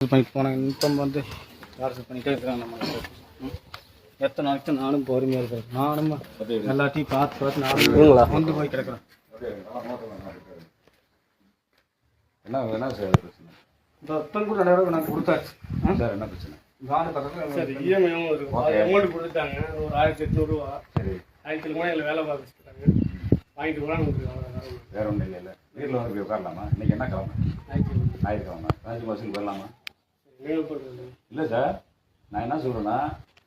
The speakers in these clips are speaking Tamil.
பண்ணிட்டு போனாங்க இப்போ வந்து அரசு பண்ணிட்டே இருக்கிறாங்க நம்ம ம். எத்தனை நாளைக்கு நானும் பொறுமையாக இருக்கிறேன். நானும் எல்லாத்தையும் பார்த்து பார்த்து நானும் வந்து போய் கிடக்குறேன். என்ன என்ன சார் பிரச்சனை? இந்த அத்தனை கூட ரெண்டாயிரம் நாங்கள் கொடுத்தாச்சு. சார் என்ன பிரச்சனை? வார்டு பக்கத்தில் சரி இஎம்ஐயும் Okay. அமௌண்ட் கொடுத்துட்டாங்க. ஒரு ஆயிரத்தி எட்நூறுவா சரி. ஆயிரத்தி கூட இல்லை வேலை பார்க்க வச்சுட்டாங்க வாங்கிட்டு போனால் வேற ஒன்றும் இல்லை இல்லை வீட்டில் வந்து போய் உட்காரலாமா? இன்னைக்கு என்ன கிழமை? ஆயிரத்தி ஞாயிற்றுக்கிழமை. பஸ்ஸுக்கு வரலாமா? இல்லை சார் நான் என்ன சொல்கிறேன்னா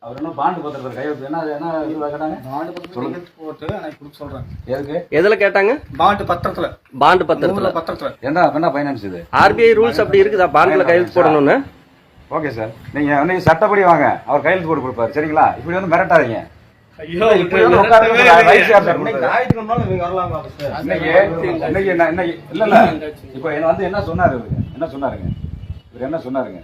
அவர் இன்னும் பாண்டு பத்திரத்தில் கையெழுத்து என்ன என்ன இது கேட்டாங்க? பாண்டு கையெழுத்து போட்டு எனக்கு கொடுக்க சொல்கிறேன் எதுக்கு? எதுல கேட்டாங்க? பாண்டு பத்திரத்தில். பாண்டு பத்திரத்துல. பத்திரத்தில். என்ன என்ன ஃபைனான்ஸ் இது? ஆர்பிஐ ரூல்ஸ் அப்படி இருக்குதா? பாண்டுல கையெழுத்து போடணும்னு. ஓகே சார் நீங்கள் வந்து சட்டப்படி வாங்க. அவர் கையெழுத்து போட்டு கொடுப்பாரு. சரிங்களா? இப்படி வந்து மிரட்டாதீங்க. என்ன இன்னைக்கு இல்ல இல்ல. இப்போ என்ன வந்து என்ன சொன்னாரு இவரு? என்ன சொன்னாருங்க? இவர் என்ன சொன்னாருங்க?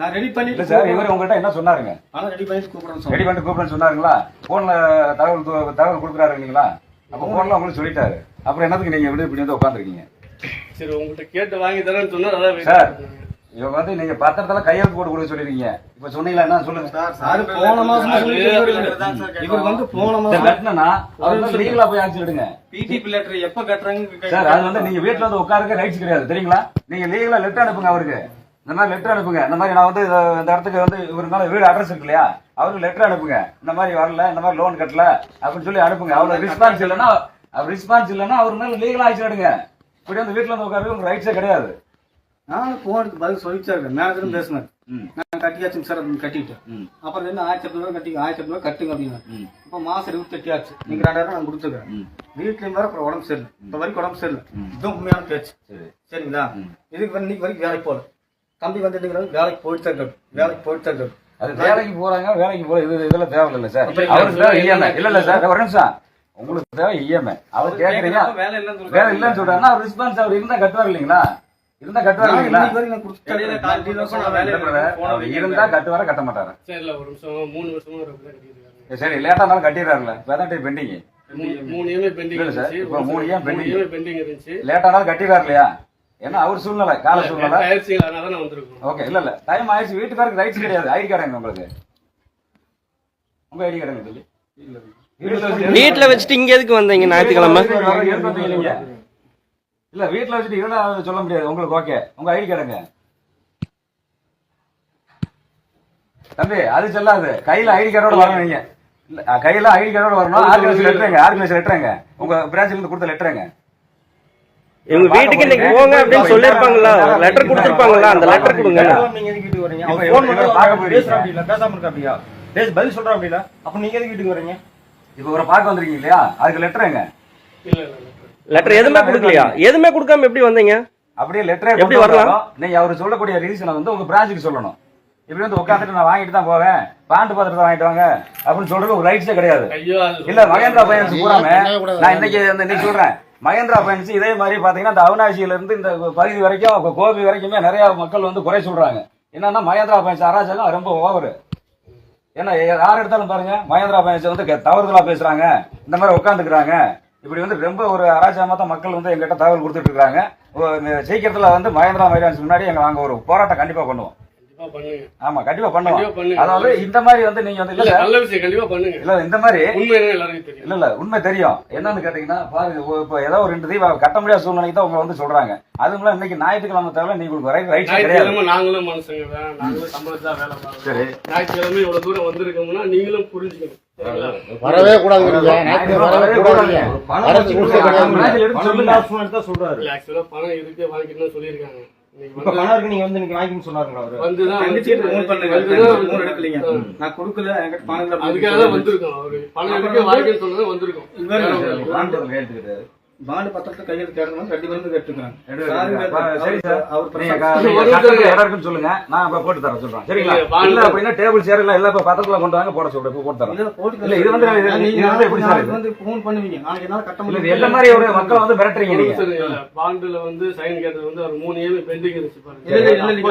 நான் ரெடி பண்ணிட்டு சார் இவர் உங்ககிட்ட என்ன சொன்னாருங்க? ஆனால் ரெடி பண்ணிட்டு கூப்பிடுறேன் ரெடி சொன்னாருங்களா? போன்ல தகவல் தகவல் கொடுக்குறாரு இல்லைங்களா அப்ப போன்ல உங்களுக்கு சொல்லிட்டாரு. அப்புறம் என்னத்துக்கு நீங்க இப்படி இப்படி வந்து உட்காந்துருக்கீங்க சரி உங்கள்கிட்ட கேட்டு வாங்கி தரேன்னு அதான் சார். இவங்க வந்து நீங்க பத்திரத்துல கையெழுத்து போட்டு கொடுக்க சொல்லிருக்கீங்க. இப்ப சொன்னீங்களா என்ன? சொல்லுங்க. சார் போன மாசம் இவர் வந்து போன சார் மாசம் கட்டினா அவர் வந்து லீகலா போய் ஆக்சி எடுங்க பிடிபி லெட்டர் எப்ப கட்டுறாங்க சார் அது வந்து நீங்க வீட்டுல வந்து உட்காருக்க ரைட்ஸ் கிடையாது. தெரியுங்களா? நீங்க லீகலா லெட்டர் அனுப்புங்க அவருக்கு. இந்த மாதிரி லெட்டர் அனுப்புங்க. இந்த மாதிரி நான் வந்து இந்த இடத்துக்கு வந்து இவருனால வீடு அட்ரஸ் இருக்கு இல்லையா? அவருக்கு லெட்டர் அனுப்புங்க. இந்த மாதிரி வரல இந்த மாதிரி லோன் கட்டல அப்படின்னு சொல்லி அனுப்புங்க. அவரோட ரெஸ்பான்ஸ் இல்லைன்னா அவர் ரெஸ்பான்ஸ் இல்லைன்னா அவர் மேல லீகலா ஆக்ஷன் எடுங்க. இப்படி வந்து வீட்டுல வந்து உட்காரு உங்க ரைட்ஸே கிடையாது. நானும் போனுக்கு பதில் இருக்கேன். மேனேஜரும் பேசினார். ம். நான் கட்டியாச்சுங்க சார் அப்படின்னு கட்டிட்டு ம். அப்புறம் என்ன ஆயிரத்தி எட்நூறு கட்டி ஆயிரத்தி எட்நூறு கட்டுங்க அப்படின்னா. இப்போ மாசம் இருபத்தி எட்டு ஆச்சு. நீங்க ரெண்டாயிரம் நான் கொடுத்துருக்கேன். வீட்லயும் வேற அப்புறம் உடம்பு சரியில்லை. இப்போ வரைக்கும் உடம்பு சரியில்லை. இதுவும் உண்மையான பேச்சு. சரி. சரிங்களா. இதுக்கு இன்னைக்கு வரைக்கும் வேலைக்கு போகல. தம்பி வந்துட்டு வேலைக்கு போயிட்டு தான் வேலைக்கு போயிட்டு தான் அது வேலைக்கு போறாங்க வேலைக்கு போற இது இதெல்லாம் தேவையில்லை சார். அவருக்கு தேவை இஎம்ஐ. இல்ல இல்ல சார் ஒரு நிமிஷம். உங்களுக்கு தேவை இஎம்ஐ. அவர் கேக்குறீங்க. வேலை இல்லைன்னு வேலை இல்லைன்னு சொல்றாருன்னா அவர் ரெஸ்பான்ஸ் அவர் இருந்தா கட்டுவார் இல்லைங்களா? இருந்தா கட்டுவார் இல்லைங்களா? இருந்தா கட்டுவார கட்ட மாட்டாரு? சரி இல்லை ஒரு நிமிஷம் மூணு வருஷமா ஒரு அப்படிதான் கட்டியிருக்காங்க சரி லேட்டா இருந்தாலும் கட்டிடுறாருல. வேதாட்டி பெண்டிங் மூணு- இஎம்ஐ பெண்டிங் இல்ல சார், இப்போ மூணு pending. இஎம்ஐ பெண்டிங் இருந்துச்சு. லேட்டா இருந்தாலும் கட்டிடுறாரு இல்லையா? ஏன்னா அவர் சூழ்நிலை கால சூழ்நிலை? ஓகே இல்ல இல்ல. டைம் ஆயிடுச்சு வீட்டுக்காருக்கு ரைட்ஸ் கிடையாது. ஐடி கார்டு உங்களுக்கு. உங்க ஐடி கார்டு சொல்லி வீட்டுல வச்சுட்டு இங்க எதுக்கு வந்தீங்க? ஞாயிற்றுக்கிழமை. இல்ல வீட்டுல வச்சுட்டு இதெல்லாம் சொல்ல முடியாது. உங்களுக்கு ஓகே உங்க ஐடி கார்டுங்க தம்பி அது சொல்லாது. கையில ஐடி கார்டோட வரணும் நீங்க. கையில ஐடி கார்டோட வரணும். ஆர்கனைஸ் லெட்டருங்க ஆர்கனைஸ் லெட்டருங்க உங்க பிரான்ச்ல இருந்து கொடுத்த லெட்டருங்க இவங்க வீட்டுக்கு இன்னைக்கு போங்க அப்படின்னு சொல்லிருப்பாங்களா லெட்டர் கொடுத்துருப்பாங்களா? அந்த லெட்டர் கொடுங்க. நீங்க எதுக்கு வீட்டுக்கு வரீங்க? இவரு- ஃபோன் பண்ணி பார்க்க போயிருக்கீங்க. பேசுறா அப்படில பேசாம இருக்கா அப்படியா? பேச பதில் சொல்றா அப்படில அப்ப நீங்க எதுக்கு வீட்டுக்கு வரீங்க? இப்ப ஒரு பார்க்க வந்திருக்கீங்க இல்லையா? அதுக்கு இல்ல இல்ல லெட்டர் எதுவுமே கொடுக்கலையா? எதுவுமே கொடுக்காம எப்படி வந்தீங்க? அப்படியே லெட்டரே எப்படி வரலாம்? நீங்க அவர் சொல்லக்கூடிய ரீசனை வந்து உங்க பிரான்ச்சுக்கு சொல்லணும். இப்படி வந்து உட்காந்துட்டு நான் வாங்கிட்டு தான் போவேன். பாண்டு பாத்திரத்தை வாங்கிட்டு வாங்க. அப்படின்னு சொல்றது ஒரு ரைட்ஸே கிடையாது. இல்ல மகேந்திரா பைனான்ஸ் பூராம நான் இன்னைக்கு இன்னைக்கு சொல்றேன். மகேந்திரா பைனான்ஸ் இதே மாதிரி பார்த்தீங்கன்னா இந்த அவினாசியிலிருந்து இந்த பகுதி வரைக்கும் கோபி வரைக்குமே நிறைய மக்கள் வந்து குறை சொல்றாங்க. என்னன்னா மகேந்திரா பைனான்ஸ் அராஜகம் ரொம்ப ஓவரு ஏன்னா யார் எடுத்தாலும் பாருங்க மகேந்திரா பைனான்ஸ் வந்து தவறுதலாக தவறுதலா பேசுறாங்க. இந்த மாதிரி உட்காந்துக்கிறாங்க இப்படி வந்து ரொம்ப ஒரு அராஜகமாக தான் மக்கள் வந்து எங்கிட்ட தகவல் கொடுத்துட்டு இருக்காங்க. சீக்கிரத்தில் இந்த வந்து மகேந்திரா ஃபைனான்ஸ் முன்னாடி எங்கள் நாங்கள் ஒரு போராட்டம் கண்டிப்பாக பண்ணுவோம். ஆமா கண்டிப்பா கண்டிப்பா பண்ணுவோம் பண்ணுங்க. அதாவது இந்த மாதிரி வந்து நீங்க வந்து இல்ல நல்ல விஷயம் கண்டிப்பா பண்ணுங்க. இல்ல இந்த மாதிரி உண்மை எல்லாருக்கும் இல்ல இல்ல உண்மை தெரியும். என்னன்னு கேட்டீங்கன்னா பாருங்க இப்போ- இப்போ ஏதோ ஒரு ரெண்டு தீபம் கட்ட முடியாத சூழ்நிலைக்கு தான் உங்க வந்து சொல்றாங்க. அதுக்குள்ள இன்னைக்கு ஞாயிற்றுக்கிழமை தவிர நீங்க உங்களுக்கு ரைட் கிடையாது. நாங்களும் மனுஷங்க நாங்களும் சம்பளத்தா வேலை பார்க்கறோம். சரி. ஞாயிற்றுக்கிழமை இவ்வளவு தூரம் வந்திருக்கோம்னா நீங்களும் புரிஞ்சுக்கணும்? வரவே பணம் இருக்கு வாங்கிக்கணும்னு சொல்லியிருக்காங்க. வந்து இருக்கு நீங்க வந்து இன்னைக்கு வாங்கின்னு சொன்னாருங்களா அவரு? நான் கொடுக்கல. என்கிட்ட பணம் இல்லை அதுக்காக தான் வந்திருக்கோம். அவரு பணம் இருக்கு வாங்கிக்கணும்னு சொன்னது வந்திருக்கோம். பாண்டு பத்திரத்தை கையெழுத்து கேட்கணும் ரெண்டு பேரும் கேட்டுக்கிறாங்க எடுத்து சரி சார். அவர் நீங்க பிரசாத் க- நீங்க கட்டத்துல இடம் இருக்குன்னு சொல்லுங்க. நான் இப்ப போட்டு தரேன் சொல்றேன். சரிங்களா? இல்ல, அப்படின்னா டேபிள் சேர் இல்ல இப்ப பத்திரத்துல கொண்டு வாங்க போட சொல்றேன் போட்டு தரேன். இல்ல, இது வந்து- இது- நீங்க வந்து எப்படி சார் நாளைக்கு இது? வந்து ஃபோன் பண்ணுவீங்க. நாளைக்கு என்னால கட்ட முடியும் எந்த மாதிரி ஒரு மக்களை வந்து மிரட்டுறீங்க நீங்க? பாண்டுல வந்து சைன் கேட்டது வந்து ஒரு மூணு ஏழு பெண்டிங் இருந்துச்சு பாருங்க. இல்ல இல்ல இல்ல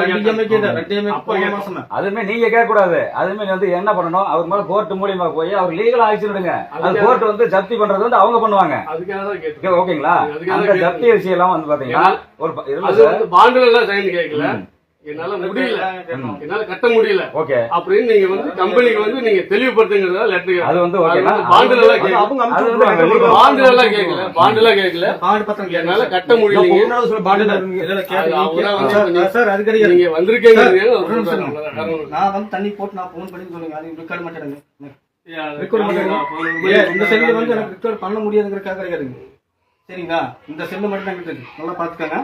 அப்போ ரெண்டு போன. மாசம் தான். அதுமே நீங்க கேட்க கூடாது அதுமே வந்து என்ன பண்ணணும்? அவர் மேல கோர்ட் மூலியமா போய் அவர் லீகல் ஆக்ஷன் எடுங்க அது கோர்ட் வந்து ஜப்தி பண்றது வந்து அவங்க பண்ணுவாங்க. அதுக்காக தான் கேட்டேன். ஓகே, ஓகேங்களா? அந்த. ஜப்தி விஷயம் எல்லாம் வந்து பாத்தீங்கன்னா ஒரு இதுல பாண்டுல எல்லாம் சைன் கேட்கல. என்னால முடியல. என்னால கட்ட முடியல. ஓகே. அப்படின்னு நீங்க வந்து கம்பெனிக்கு வந்து நீங்க தெளிவுபடுத்துங்கிறதா லெட்டர் அது வந்து ஓகேனா பாண்டுல எல்லாம் கேட்கல அவங்க பாண்டுல எல்லாம் கேட்கல பாண்டுல கேட்கல பாண்டு பத்திரம் என்னால கட்ட முடியலைங்க. முன்னாடி சொல்ல பாண்டு இல்ல, இல்ல, கேட்கல. அது அவரா வந்து சார், அது கிடையாது. நீங்க வந்திருக்கீங்க. நான் வந்து தண்ணி போட்டு நான் போன் பண்ணி சொல்லுங்க. அது ரெக்கார்ட் மாட்டேங்க ரெக்கார்ட் மாட்டேங்க இந்த செல்லு வந்து எனக்கு ரெக்கார்ட் பண்ண முடியாதுங்கிறக்காக கிடையாதுங்க. சரிங்களா? இந்த செல்லு மட்டும் தான் கிட்ட இருக்கு. நல்லா பாத்துக்கோங்க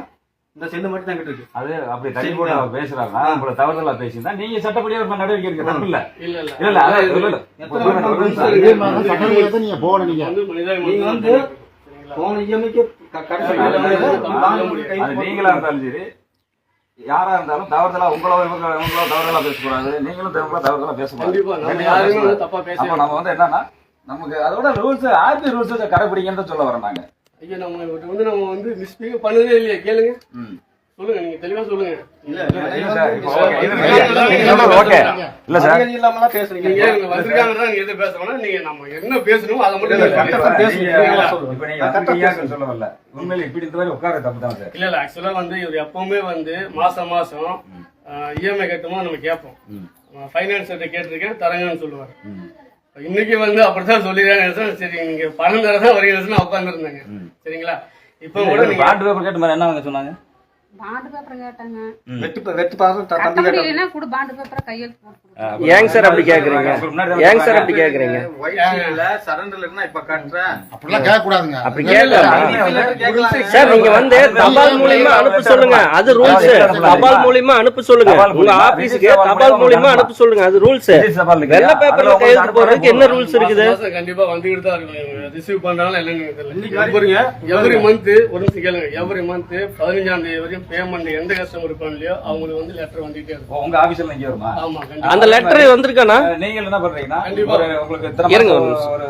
இந்த செல்லு மட்டும் தான் கிட்ட இருக்கு. அது அப்படி போட்டு அவர் பேசுறாருன்னா உங்களை தவறுதலா பேசியிருந்தா நீங்க சட்டப்படியா இப்ப நடவடிக்கை எடுக்க தப்பு இல்ல. இல்ல இல்ல. இல்ல ஒரு ஒரு தான் நீங்க போகணும் நீங்க. வந்து மனிதாபிமானம் நீங்க வந்து போன நீங்களா இருந்தாலும் சரி யாரா இருந்தாலும் தவறுதலா உங்களோ இவங்க உங்களோ தவறுதலா பேசக்கூடாது. நீங்களும் தவறுதலா தவறுதலா பேசக்கூடாது. நம்ம வந்து என்னன்னா நமக்கு அதோட ரூல்ஸ் ஆர்பி ரூல்ஸ் கடைபிடிங்கன்னு சொல்ல வரோம் நாங்க. ஐயா நம்ம இவர்ட்ட வந்து நம்ம வந்து மிஸ்பீக் பண்ணதே இல்லையா கேளுங்க ம். சொல்லுங்க நீங்க தெளிவா சொல்லுங்க இல்ல இல்ல சார், இப்போ சார், ஓகே. இது நீங்க இல்ல, நீங்க சொல்றது ஓகே. இல்ல சார். அதிகாரி இல்லாமலாம் பேசுறீங்க நீங்க இங்க வந்திருக்காங்கன்னா நீங்க எது பேசணும்னா நீங்க நம்ம என்ன பேசணுமோ அதை மட்டும் இல்ல, நீங்க கரெக்டா பேசுங்க. பேசுங்க. நீங்க- இப்ப நீங்க வந்திருக்கீங்க சொல்ல வரல. உண்மையில இப்படி இந்த மாதிரி உட்கார தப்பு தான் சார் இல்ல இல்ல ஆக்சுவலா வந்து இவர் எப்பவுமே வந்து மாசம் மாசம் இஎம்ஐ கட்டும்போது நம்ம கேட்போம் ஃபைனான்ஸ் கேட்டிருக்கேன் தரங்கன்னு சொல்லுவாரு ம். இன்னைக்கு வந்து அப்படித்தான் சொல்லிடுறாங்க. சரி நீங்க பணம் தரதான் வரீங்கன்னு உட்காந்துருந்தாங்க சரிங்களா? இப்ப கூட பேப்பர் கேட்ட மாதிரி என்ன சொன்னாங்க? பாண்டு பேப்பர் கேட்டாங்க. வெட்டு வெட்டு பாசம் த- கட்ட தம்பி கேட்டாங்க. முடியலன்னா கூட பாண்டு பேப்பரை கையெழுத்து போட்டு கொடு. ஏங்க சார் அப்படி கேக்குறீங்க? ஏங்க சார் அப்படி கேக்குறீங்க? இல்ல சரண்டர்ல இருந்தா இப்ப கட்டுறேன் அப்படிலாம் கேட்க கூடாதுங்க அப்படி சார் நீங்க வந்து தபால் மூலியமா அனுப்ப சொல்லுங்க. அது ரூல்ஸ் தபால் மூலியமா அனுப்ப சொல்லுங்க. உங்க ஆபீஸ்க்கு தபால் மூலியமா. அனுப்ப சொல்லுங்க. அது ரூல்ஸ். வெள்ளை பேப்பர்ல கையெழுத்து போடுறதுக்கு என்ன ரூல்ஸ் இருக்குது? கண்டிப்பா வந்துகிட்டு தான் ரிசீவ் என்னன்னு தெரியல வரைக்கும் எவ்ரி மந்த் ஒரு நிமிஷம் கேளுங்க எவ்ரி மந்த் பதினஞ்சாம் தேதி வரையும் பேமெண்ட் எந்த கஸ்டமர் இருப்பாங்களோ அவங்களுக்கு வந்து லெட்டர் வந்துட்டே இருக்கும். உங்க ஆபீஸ்ல இங்க வருமா? அந்த லெட்டர் வந்திருக்கானா நீங்க என்ன பண்றீங்கன்னா உங்களுக்கு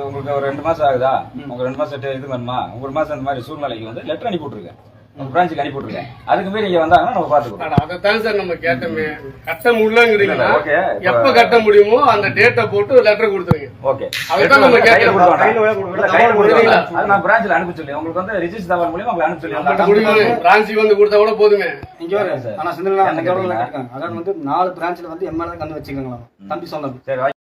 உங்களுக்கு ஒரு ரெண்டு மாசம் ஆகுதா? உங்க ரெண்டு மாசம் இது வேணுமா? ஒரு மாசம் அந்த மாதிரி சூழ்நிலைக்கு வந்து லெட்டர் அனுப்பி விட்டுருங்க உங்க பிரான்ச்சுக்கு அனுப்பி விட்டுருங்க அதுக்கு மீறி இங்க வந்தாங்கன்னா நம்ம பாத்துக்கிறோம் அட, அதைத்தான் சார் நம்ம கேட்டோமே. கட்ட okay. இப்ப- எப்ப கட்ட முடியுமோ அந்த டேட்டை போட்டு லெட்டர் கொடுத்துருங்க. ஓகே. அதுதான் நம்ம. அது நான் பிரான்ச்ல அனுப்பி சொல்லி உங்களுக்கு வந்து ரிஜிஸ்டர் தபால் மூலியமா உங்களுக்கு அனுப்பி சொல்லி பிரான்ச்சுக்கு வந்து கொடுத்தா கூட போதுமே. இங்க வர சார். ஆனா அதாவது வந்து நாலு பிரான்ச்ல வந்து எம்எல்ஏ கண்டு வச்சுக்கோங்களா தம்பி சொன்னது சரி